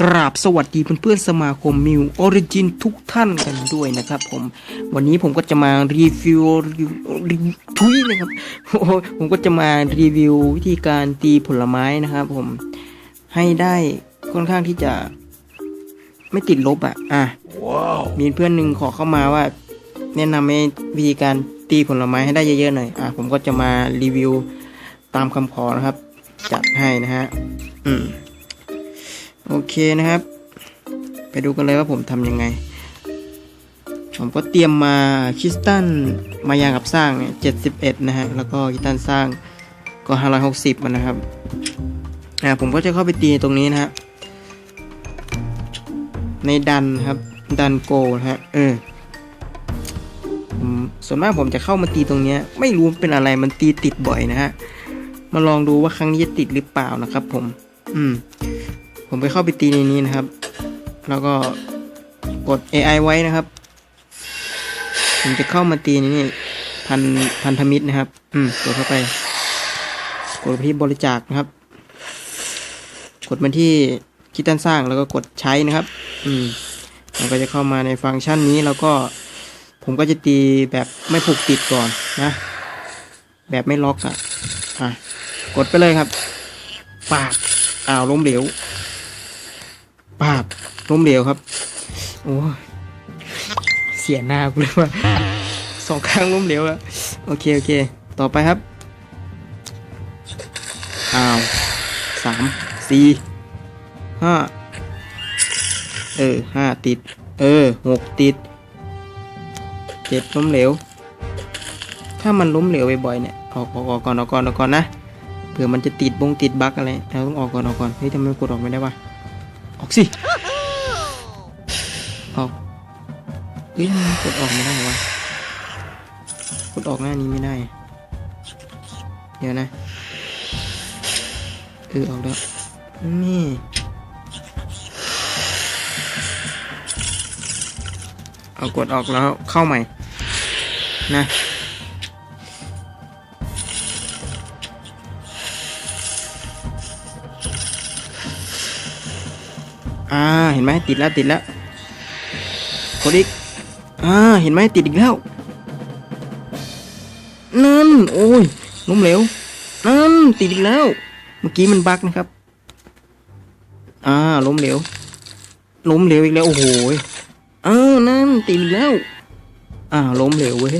กราบสวัสดีเพื่อนๆสมาคมมิวออริจินทุกท่านกันด้วยนะครับผมวันนี้ผมก็จะมารีวิวรีรีทุยนะครับโอ้โหผมก็จะมารีวิววิธีการตีผลไม้นะครับผมให้ได้ค่อนข้างที่จะไม่ติดลบอะอะมีเพื่อนหนึ่งขอเข้ามาว่า แนะนำให้วิธีการตีผลไม้ให้ได้เยอะๆหน่อยอะผมก็จะมารีวิวตามคำขอนะครับ จัดให้นะฮะอืม โอเคนะครับ ไปดูกันเลยว่าผมทำยังไง ผมก็เตรียมมาคิสตัลมายางกับสร้างเนี่ยเจ็ดสิบเอ็ดนะฮะ แล้วก็คิสตัลสร้างก็ห้าร้อยหกสิบนะครับอ่าผมก็จะเข้าไปตีตรงนี้นะฮะ ในดันครับ ดันโกนะฮะ เออผมส่วนมากผมจะเข้ามาตีตรงเนี้ย ไม่รู้เป็นอะไรมันตีติดบ่อยนะฮะ มาลองดูว่าครั้งนี้จะติดหรือเปล่านะครับผม อืม ผมไปเข้าไปตีในนี้นะครับ แล้วก็กด AI ไว้นะครับ ผมจะเข้ามาตีในนี่พันพันธมิตรนะครับ อืมกดเข้าไป กดไปที่บริจาคนะครับ กดมาที่คิดตันสร้างแล้วก็กดใช้นะครับ อืมมันก็จะเข้ามาในฟังก์ชันนี้แล้วก็ ผมก็จะตีแบบไม่ผูกติดก่อนนะ แบบไม่ล็อกอะอะกดไปเลยครับ ปากอ้าวล้มเหลว ปากล้มเหลวครับ โอ้เสียหน้ากูเลยว่าสองข้างล้มเหลวอะโอเค โอเค ต่อไปครับ อ้าวสามสี่ห้าเออห้าติด เออหกติดเจ็ดล้มเหลว ถ้ามันล้มเหลวบ่อยๆเนี่ย ออกออกออกก่อนออกก่อนออกก่อนนะ เผื่อมันจะติดบงติดบั๊กอะไรเราต้องออกก่อนออกก่อน เฮ้ยทำไมกดออกไม่ได้วะ ออกสิ ออกเฮ้ยกดออกไม่ได้วะกดออกหน้านี้ไม่ได้ เดี๋ยวนะเออออกแล้วนี่เอากดออกแล้วเข้าใหม่ นะ อ่าเห็นไหมติดแล้วติดแล้วกดอีกอ่าเห็นไหมติดอีกแล้วนั่นโอ้ยล้มเหลวนั่นติดอีกแล้ว เมื่อกี้มันบั๊กนะครับ อ่าล้มเหลวล้มเหลวอีกแล้วโอ้โหยอ่านั่นติดอีกแล้วอ่าล้มเหลวเว้ย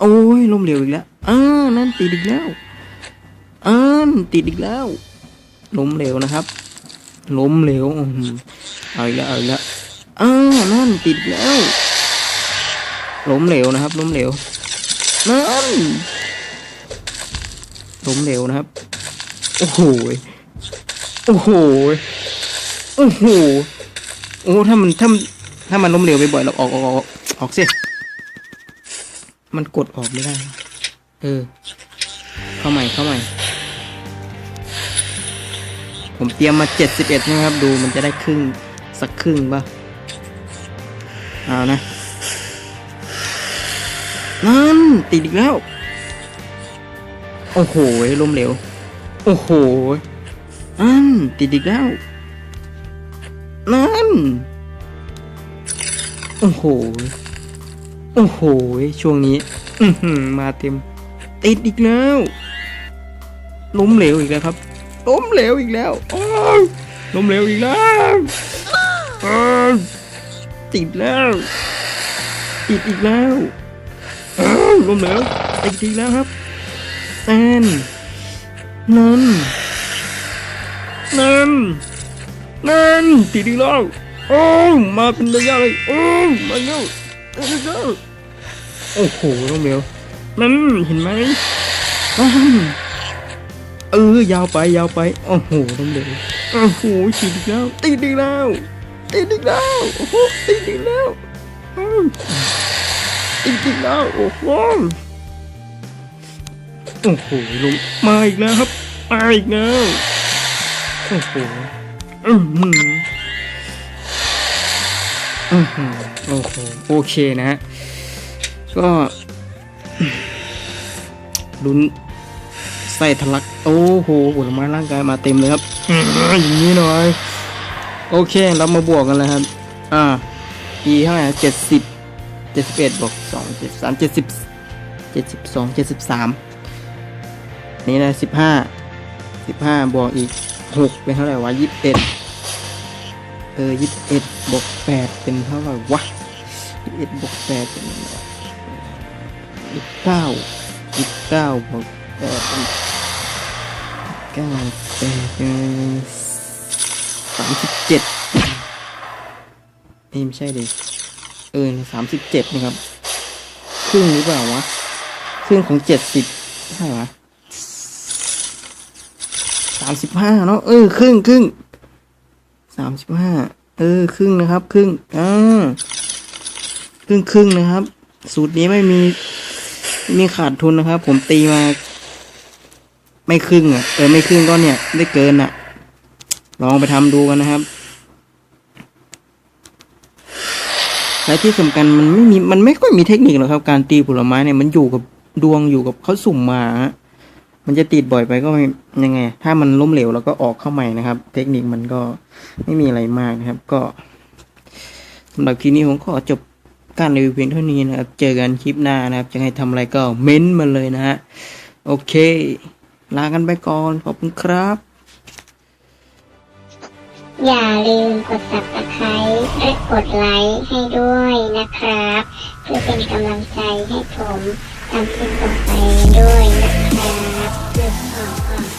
โอ้ยล้มเหลวอีกแล้วอ่านั่นติดอีกแล้วอ่าติดอีกแล้วล้มเหลวนะครับ ล้มเหลวอื้อหือเอาอีกแล้วเอาอีกแล้วอ้าวนั่นติดแล้วล้มเหลวนะครับล้มเหลวนั่นล้มเหลวนะครับ โอ้โหยโอ้โหยโอ้โหโอ้ถ้ามันถ้ามันถ้ามันล้มเหลวบ่อยๆเราออกออกออกออกสิมันกดออกไม่ได้ เออ เข้าใหม่เข้าใหม่ ผมเตรียมมา 71 นะครับ ดูมันจะได้ครึ่ง สักครึ่งป่ะ เอานะ นั่น ติดอีกแล้ว โอ้โหล้มเหลว โอ้โหนั่น ติดอีกแล้ว นั่น โอ้โห โอ้โห ช่วงนี้ อืมาเต็ม ติดอีกแล้วล้มเหลวอีกแล้วครับ ล้มเหลวอีกแล้วอ้าวล้มเหลวอีกแล้วอ้าวติดแล้วติดอีกแล้วอ้าวล้มเหลวติดอีกแล้วครับแอนนั่นนั่นนั่นติดอีกแล้วโอ้าวมาเป็นระยะเลยโอ้าวมาแล้วมาแล้วโอ้โหล้มเหลวนั่นเห็นไหมนั่น เออยาวไปยาวไปโอ้โหน้ำเหลวโอ้โหติดอีกแล้วติดอีกแล้วติดอีกแล้วโอ้โหติดอีกแล้วอืมติดอีกแล้วโอ้โหโอ้โหลงมาอีกแล้วครับมาอีกแล้วโอ้โหอือหืออือหือโอ้โหโอเคนะฮะก็ลุ้น ไส้ทะลัก โอ้โหผลไม้ร่างกายมาเต็มเลยครับอื้ออย่างนี้หน่อย โอเค เรามาบวกกันเลยครับ อ่า e เท่าไหร่เจ็ดสิบเจ็ดสิบเอ็ดบวกสองเจ็ดสามเจ็ดสิบเจ็ดสิบสองเจ็ดสิบสามนี่นะสิบห้าสิบห้าบวกอีกหกเป็นเท่าไหร่วะยี่สิบเอ็ดเออยี่สิบเอ็ดบวกแปดเป็นเท่าไหร่วะยี่สิบเอ็ดบวกแปดเป็นยี่สิบเก้ายี่สิบเก้าบวกแปด เก้าแปดเป็นสามสิบเจ็ดเอ้ยไม่ใช่เลยเออสามสิบเจ็ดนะครับ ครึ่งหรือเปล่าวะ ครึ่งของเจ็ดสิบใช่วะสามสิบห้าเนาะเออครึ่งครึ่งสามสิบห้าเออครึ่งนะครับ ครึ่งอ่าครึ่งครึ่งนะครับ สูตรนี้ไม่มีมีขาดทุนนะครับ ผมตีมา ไม่ครึ่งอะเออไม่ครึ่งก็เนี่ย ได้เกินอะ ลองไปทำดูกันนะครับและที่สำคัญมันไม่มีมันไม่ค่อยมีเทคนิคหรอกครับ การตีผลไม้เนี่ยมันอยู่กับดวงอยู่กับเขาสุ่มมาฮะมันจะติดบ่อยไปก็ยังไง ถ้ามันล้มเหลวแล้วก็ออกเข้าใหม่นะครับ เทคนิคมันก็ไม่มีอะไรมากนะครับ ก็สำหรับคลิปนี้ผมขอจบการรีวิวเพียงเท่านี้นะครับ เจอกันคลิปหน้านะครับจะให้ทำอะไรก็เม้นต์มาเลยนะฮะ โอเค ลากันไปก่อน ขอบคุณครับ อย่าลืมกด subscribe และกดไลค์ให้ด้วยนะครับ เพื่อเป็นกำลังใจให้ผมทำคลิปต่อไปด้วยนะครับ